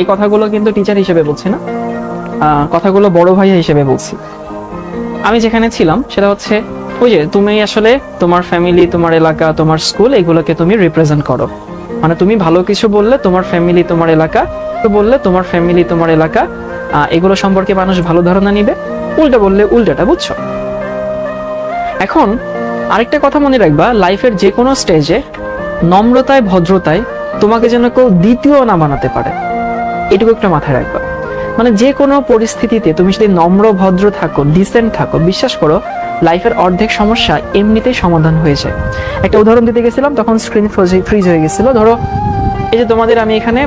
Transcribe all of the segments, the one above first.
এই কথাগুলো কিন্তু টিচার হিসেবে বলছি না। কথাগুলো বড় ভাইয়া হিসেবে বলছি। আমি যেখানে ছিলাম, সেটা হচ্ছে ওই যে তুমি আসলে তোমার ফ্যামিলি তোমার এলাকা, তোমার স্কুল এগুলোকে তুমি রিপ্রেজেন্ট করো। মানে তুমি ভালো কিছু বললে তোমার ফ্যামিলি তোমার এলাকা তো বললে তোমার ফ্যামিলি তোমার এলাকা এগুলো সম্পর্কে মানুষ ভালো ধারণা নিবে। উল্টা বললে উল্টাটা বুঝছ। এখন আরেকটা কথা মনে রাখবা লাইফের যে কোনো স্টেজে নম্রতায়, ভদ্রতায় তোমাকে যেন কেউ দ্বিতীয় না বানাতে পারে। এটুকু একটা মাথায় রাখবা। মানে যে কোনো পরিস্থিতিতে তুমি যদি নম্র, ভদ্র থাকো ডিসেন্ট থাকো, বিশ্বাস করো লাইফের অর্ধেক সমস্যা এমনিতেই সমাধান হয়ে যায়। একটা উদাহরণ দিতে গেছিলাম, তখন স্ক্রিন ফ্রিজ হয়ে গেছিল। ধরো, এই যে তোমাদের আমি এখানে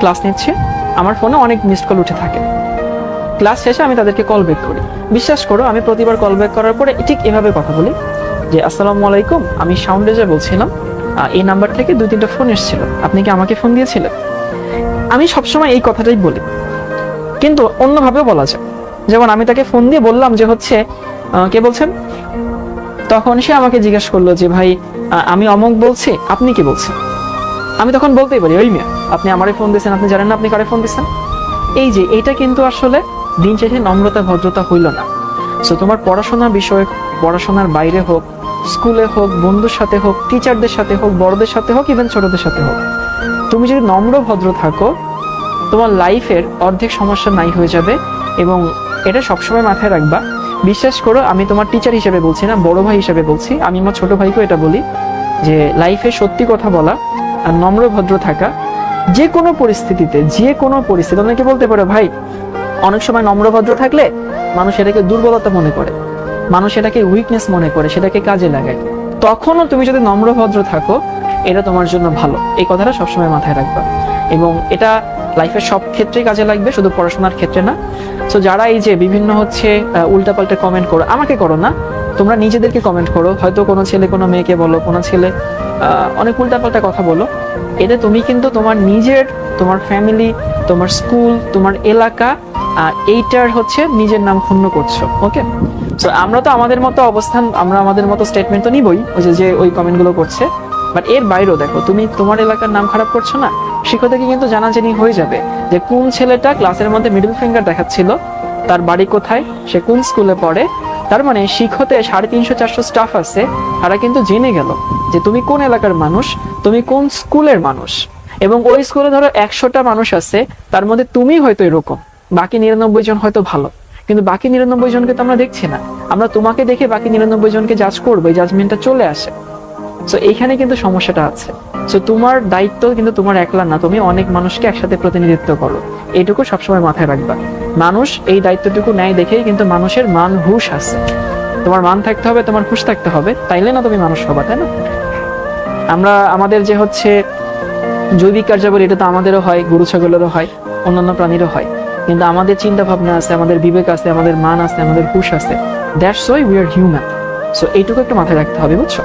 ক্লাস নিচ্ছি, আমার ফোনে অনেক মিসড কল উঠে থাকে। ক্লাস শেষে আমি তাদেরকে কল ব্যাক করি। বিশ্বাস করো, আমি প্রতিবার কল ব্যাক করার পরে ঠিক এভাবে কথা বলি যে, আসসালামু আলাইকুম, আমি সাউন্ডেজে বলছিলাম এই নাম্বার থেকে দুই তিনটা ফোন এসেছিল। আপনি কি আমাকে ফোন দিয়েছিলেন? আমি সবসময় এই কথাটাই বলি। কিন্তু অন্যভাবেও বলা যায়। যেমন আমি তাকে ফোন দিয়ে বললাম যে হচ্ছে কে বলছেন? তখন সে আমাকে জিজ্ঞেস করল যে, ভাই আমি অমক বলছি, আপনি কি বলছেন? আমি তখন বলতেই পারি, ওই মিয়া, আপনি আমারে ফোন দিয়েছেন, আপনি জানেন না আপনি কারে ফোন দিচ্ছেন এই যে এটা কিন্তু আসলে দিন শেষে নম্রতা, ভদ্রতা হইল না। সো তোমার পড়াশোনার বিষয়ে, পড়াশোনার বাইরে হোক, স্কুলে হোক, বন্ধুর সাথে হোক টিচারদের সাথে হোক, বড়দের সাথে হোক ইভেন ছোটদের সাথে হোক, তুমি যদি নম্র, ভদ্র থাকো তোমার লাইফের অর্ধেক সমস্যা নাই হয়ে যাবে এবং এটা সবসময় মাথায় রাখবা। বিশ্বাস করো, আমি তোমার টিচার হিসেবে বলছি না, বড় ভাই হিসেবে বলছি। আমি আমার ছোট ভাইকেও এটা বলি যে লাইফে সত্যি কথা বলা আর নম্র ভদ্র থাকা। যে কোনো পরিস্থিতিতে, যে কোনো পরিস্থিতি অনেকে বলতে পারে, ভাই, অনেক সময় নম্র ভদ্র থাকলে মানুষ এটাকে দুর্বলতা মনে করে, মানুষ এটাকে উইকনেস মনে করে, সেটাকে কাজে লাগায়। তখনও তুমি যদি নম্র ভদ্র থাকো এটা তোমার জন্য ভালো। এই কথাটা সবসময় মাথায় রাখবা। এবং এটা লাইফের সব ক্ষেত্রেই কাজে লাগবে, শুধু পড়াশোনার ক্ষেত্রে না। সো যারা এই যে বিভিন্ন হচ্ছে উল্টাপাল্টা কমেন্ট করো, আমাকে করো না। তোমরা নিজেদেরকে কমেন্ট করো। হয়তো কোনো ছেলে, কোনো মেয়েকে বলো, কোনো ছেলে অনেক উল্টাপাল্টা কথা বলো। এতে তুমি কিন্তু তোমার নিজের, তোমার ফ্যামিলি তোমার স্কুল তোমার এলাকা এইটার হচ্ছে নিজের নাম ক্ষুণ্ণ করছ ওকে সো আমরা তো আমাদের মতো অবস্থান, আমরা আমাদের মতো স্টেটমেন্ট তো নিবই, ওই যে ওই কমেন্টগুলো করছে। বাট এর বাইরেও দেখো, তুমি তোমার এলাকার নাম খারাপ করছ না? শিক্ষকদেরকে কিন্তু জানাজানি হয়ে যাবে যে কোন ছেলেটা ক্লাসের মধ্যে মিডল ফিঙ্গার দেখাচ্ছিল, তার বাড়ি কোথায়, সে কোন স্কুলে পড়ে, তার মানে শিক্ষতে সাড়ে তিনশো, চারশো স্টাফ আছে, তারা কিন্তু জেনে গেল যে তুমি কোন এলাকার মানুষ, তুমি কোন স্কুলের মানুষ। এবং ওই স্কুলে ধরো একশোটা মানুষ আছে, তার মধ্যে তুমি হয়তো এরকম, বাকি নিরানব্বই জন হয়তো ভালো। কিন্তু বাকি নিরানব্বই জনকে তো আমরা দেখছি না। আমরা তোমাকে দেখে বাকি নিরানব্বই জনকে জাজ করব, এই জাজমেন্টটা চলে আসে। সো এইখানে কিন্তু সমস্যাটা আছে। সো তোমার দায়িত্ব কিন্তু তোমার একলা না, তুমি অনেক মানুষকে একসাথে প্রতিনিধিত্ব করো। এইটুকু সবসময় মাথায় রাখবা। মানুষ এই দায়িত্বটুকু নেয় দেখেই কিন্তু মানুষের মান হুশ আছে। তোমার মান থাকতে হবে, তোমার হুশ থাকতে হবে, তাইলে না তুমি মানুষ হবা, তাই না? আমরা, আমাদের যে হচ্ছে জৈবিক কার্যাবলী, এটা তো আমাদেরও হয়, গরু ছাগলেরও হয়, অন্যান্য প্রাণীরও হয়। কিন্তু আমাদের চিন্তা ভাবনা আছে, আমাদের বিবেক আছে, আমাদের মান আছে, আমাদের হুশ আছে। That's why we are human so এইটুকু একটু মাথায় রাখতে হবে, বুঝছ?